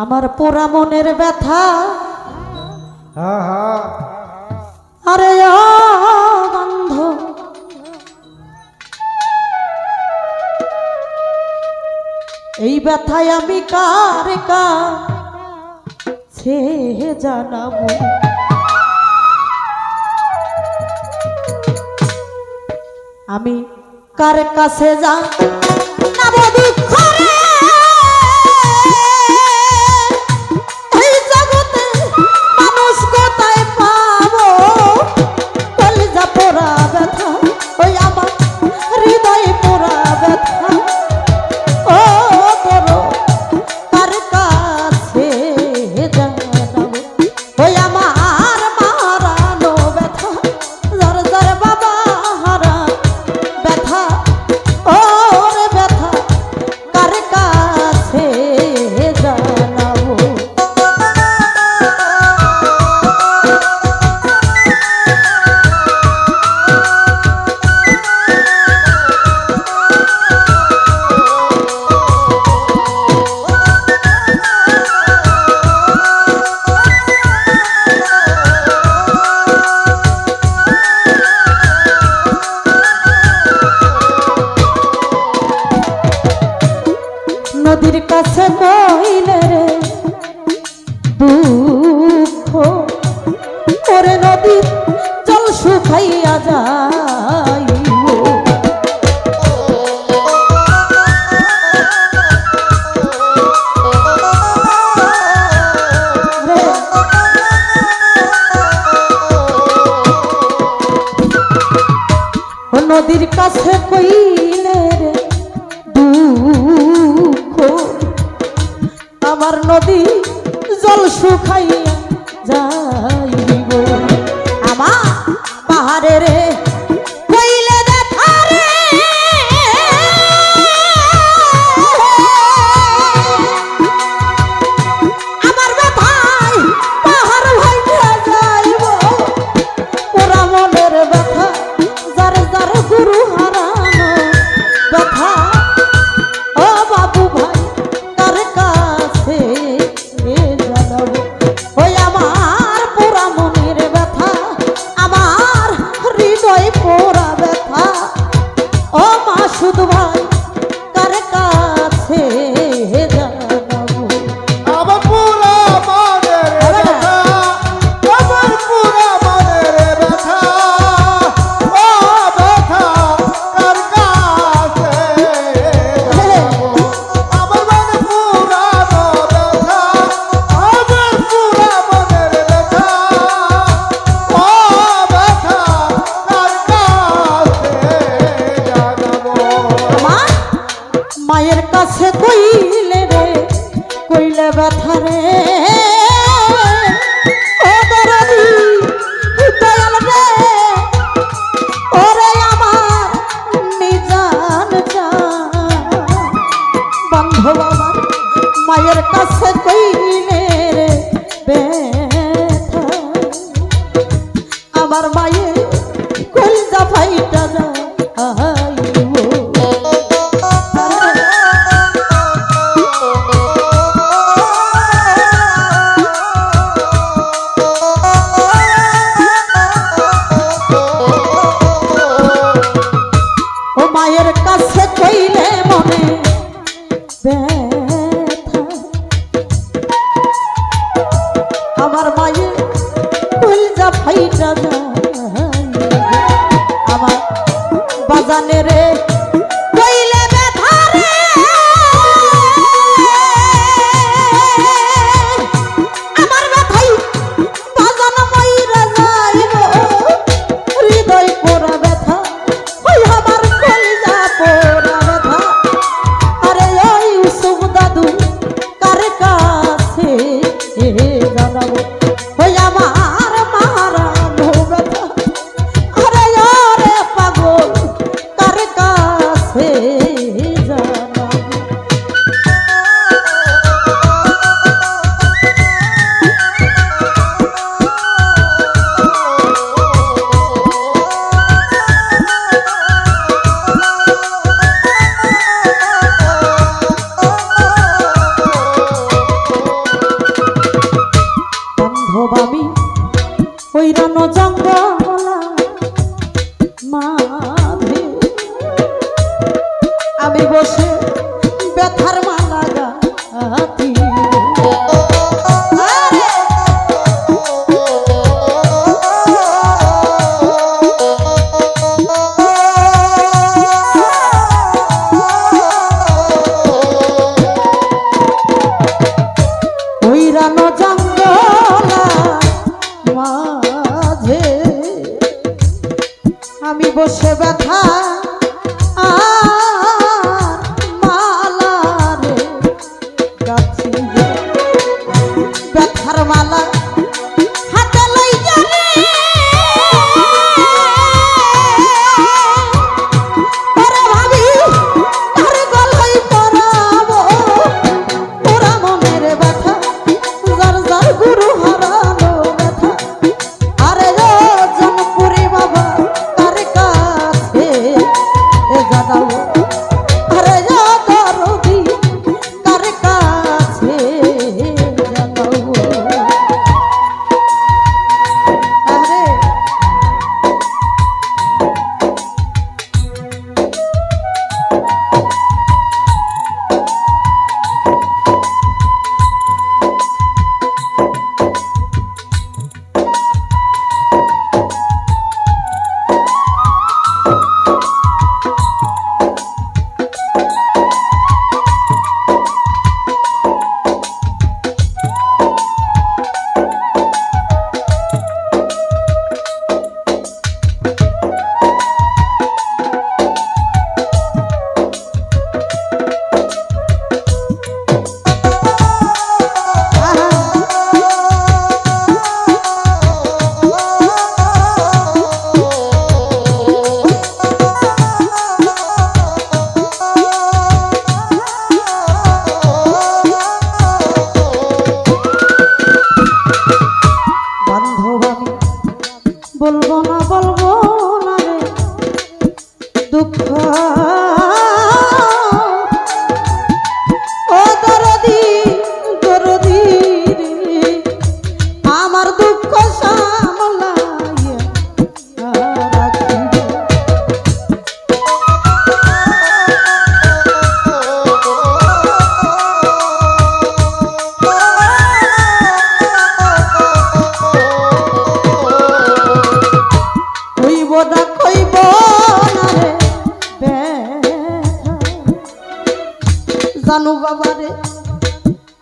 আমার পোড়া মনের ব্যথা। আরে বন্ধ এই ব্যথায় আমি কার সে জানাব? আমি কার কাছে যা নদীর কাছে মহিলে রে ওরে নদী জল শুকাইয়া যায় নদীর কাছে কইলে রে নদী জল শুকাইয়া শুধু জানে রে। কইলে ব্যথা রে। আমার ব্যথাই বাজান মইরা যাইব। হৃদয় পোড়া ব্যথা, ওই আমার কলিজা পোড়া ব্যথা। আরে ওই উসুক দাদু কার কাছে জানাব?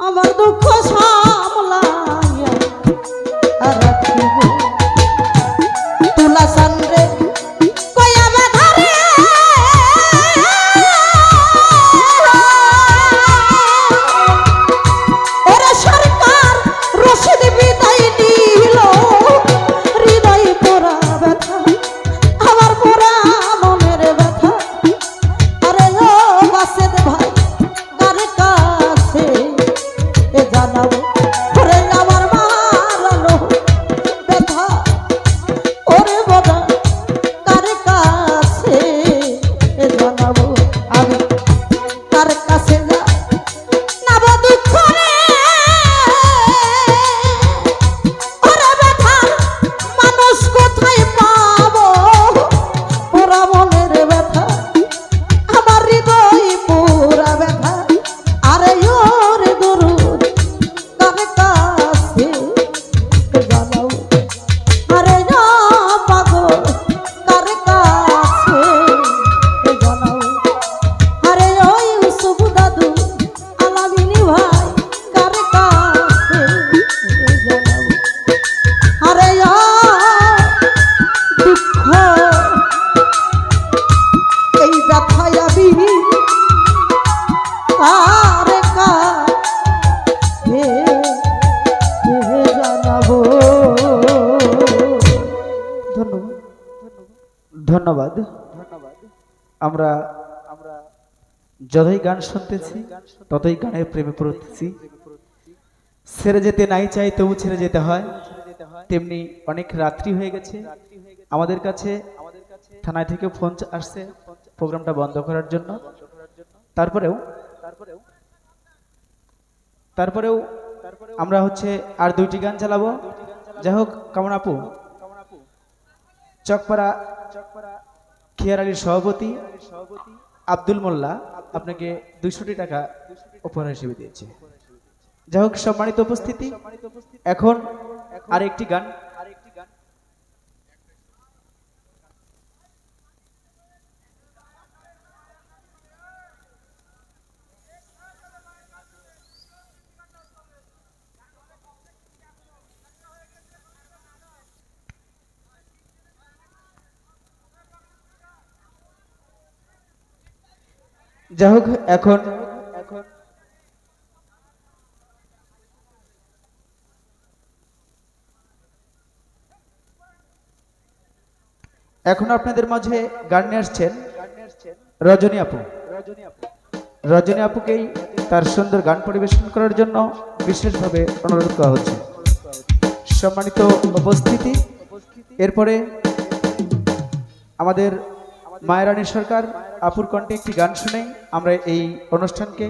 আমার দুঃখ সামলা ধন্যবাদ। আমরা যতই গান শুনতেছি, ততই গানের প্রেমে পড়তেছি। ছেড়ে যেতে নাই চাই, তবু ছেড়ে যেতে হয়। তেমনি অনেক রাত্রি হয়ে গেছে। আমাদের কাছে থানায় থেকে ফোন আসছে প্রোগ্রামটা বন্ধ করার জন্য। তারপরেও তারপরেও তারপরেও আমরা হচ্ছে আর দুইটি গান চালাবো। যাই হোক কামনাপু আপু? চকপাড়া খেয়ার আলীর সভাপতি আব্দুল মোল্লা আপনাকে দুইশোটি টাকা উপহার হিসেবে দিয়েছে। যাই হোক, সম্মানিত উপস্থিতি। এখন আরেকটি গান। যাই হোক এখন এখন আপনাদের মাঝে গান নিয়ে আসছেন রজনী আপু। রজনী আপুকেই তার সুন্দর গান পরিবেশন করার জন্য বিশেষভাবে অনুরোধ করা হচ্ছে। সম্মানিত উপস্থিতি। এরপরে আমাদের মায়েরানী সরকার আপুর কণ্ঠে একটি গান শুনেই আমরা এই অনুষ্ঠানকে